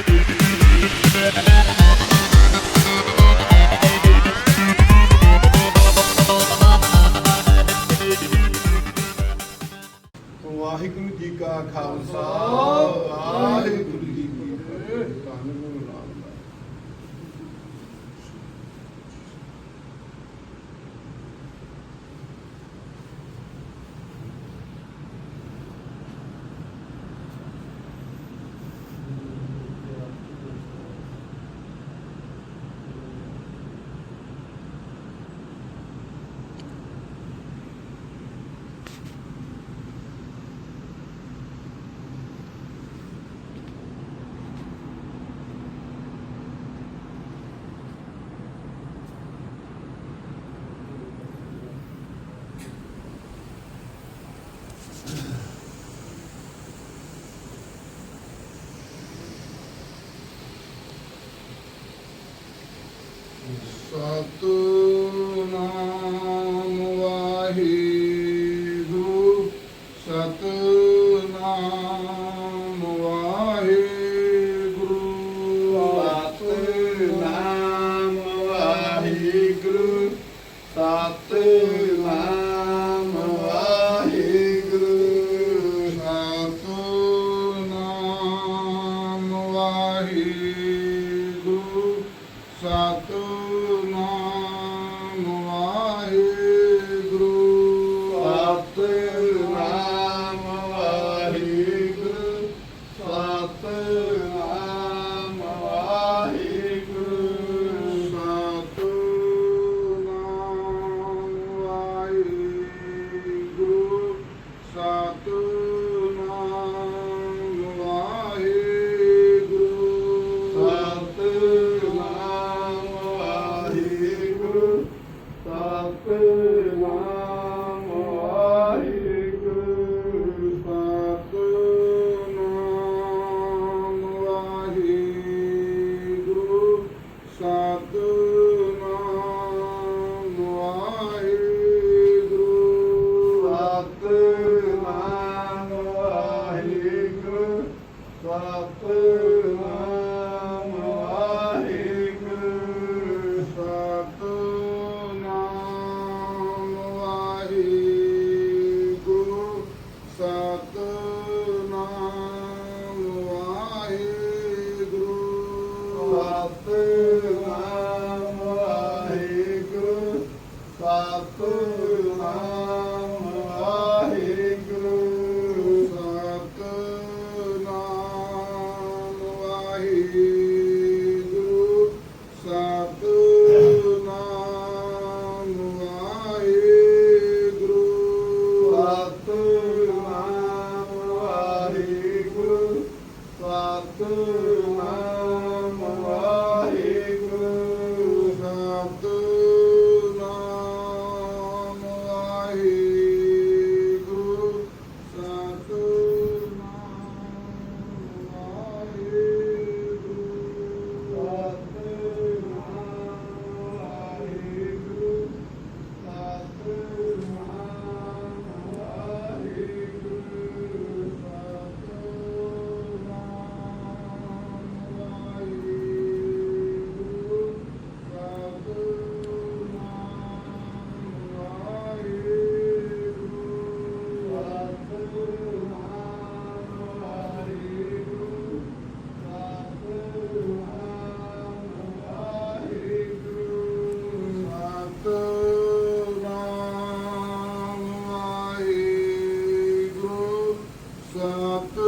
Thank you. Tate Santo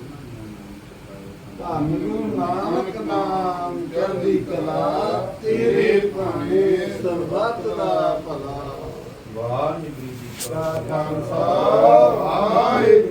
ਧੰਨ ਗੁਰੂ ਨਾਨਕ ਨਾਮ ਚੜ੍ਹਦੀ ਕਲਾ, ਤੇਰੇ ਭਾਣੇ ਸਰਬੱਤ ਦਾ ਭਲਾ। ਵਾਹਿਗੁਰੂ ਜੀ ਕਾ ਖਾਲਸਾ, ਵਾਹਿਗੁਰੂ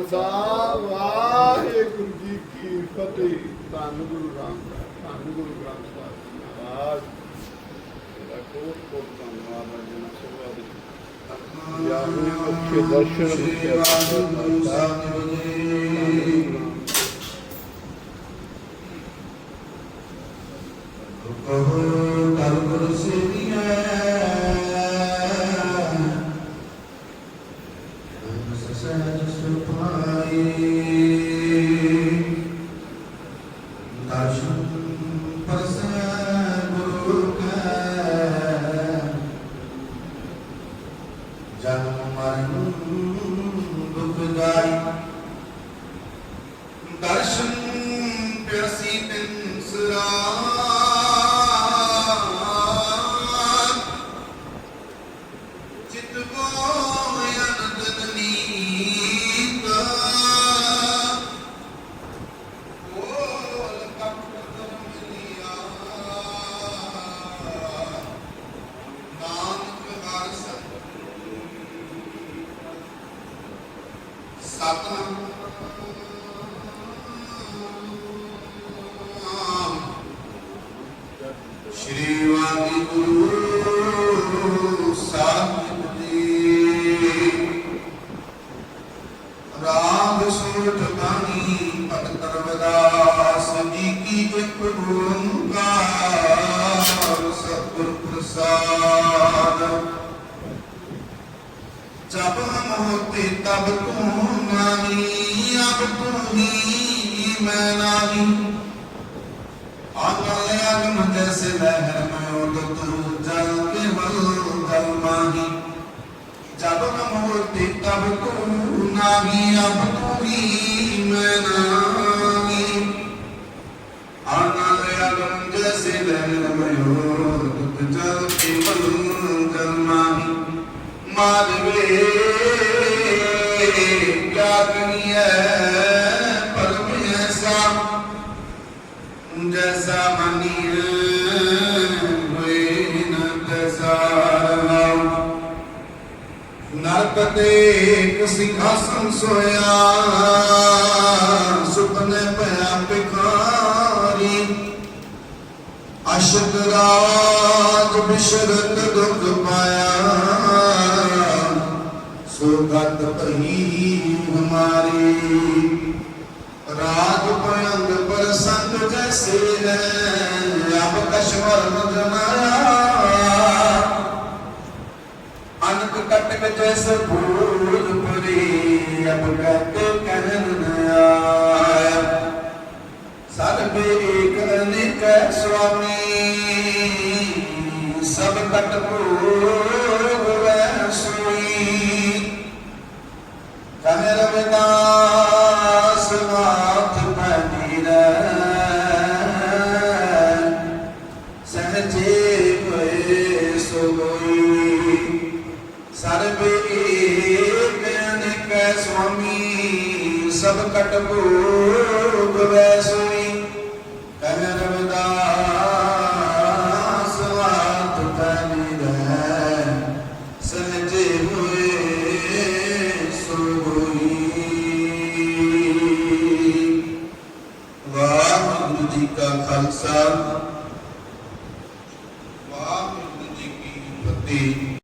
ਖਾਲਸਾ ਵਾਹਿਗੁਰੂ ਜੀ ਕੀ ਫਤਿਹ। ਧੰਨ ਗੁਰੂ ਰਾਮਦਾਸ ਧੰਨ ਗੁਰੂ ਗ੍ਰੰਥ ਸਾਹਿਬ ਜੀ ਮਹਾਰਾਜ। ਇਹਦਾ ਕੋਟ ਕੋਟ ਧੰਨਵਾਦ ਹੈ ਜਨਾ ਸੇਵਾ ਦੀ ਯਾ ਆਪਣੇ ਅੱਛੇ ਦਰਸ਼ਨ ਦਿੱਤੇ ਕਰਮ ਦਰਸ਼ਨ ਪਰਸੈ आगम जैसे लहर में उड़त जल केवल जल माही जब कम होती तब तू नाही अब तूगी मैं नागी आगम आगम जैसे लहर में उड़त जल केवल जल माही माधवे क्या दुनिया ਜੈਸਾ ਮਨੀਏ ਤੇ ਇੱਕ ਸਿੰਘਾਸਨ ਸੋਇਆ ਸੁਪਨੇ ਪਿਆ ਪਿਖਾਰੀ ਅਸ਼ਕ ਰਾਜ ਬਿਸ਼ਰਤ ਦੁਖ ਪਾਇਆ ਸੁਗਤ ਪਹੀ ਹਮਾਰੀ ਰਾਜ ਭਯੰਗ ਪਰ ਸੰਗ ਜੈਸੇ ਹੈ ਅਬ ਕਸ਼ਮਰ ਮਦਨਾਇਆ ਅਨਕ ਕਟਕ ਜੈਸੇ ਭੂਲ ਪੁਰੀ ਅਬ ਕਹਤੇ ਕਹਿਨ ਨ ਆਇਆ। ਸਰਬੇ ਏਕ ਅਨੇਕ ਸੁਆਮੀ, ਸਭ ਕਟ ਭੋਗ ਵੈ ਸੋਈ। ਕਹੇ ਰਵਿਦਾਸ ਸਭ ਕਟ ਭੋਗ ਵੈ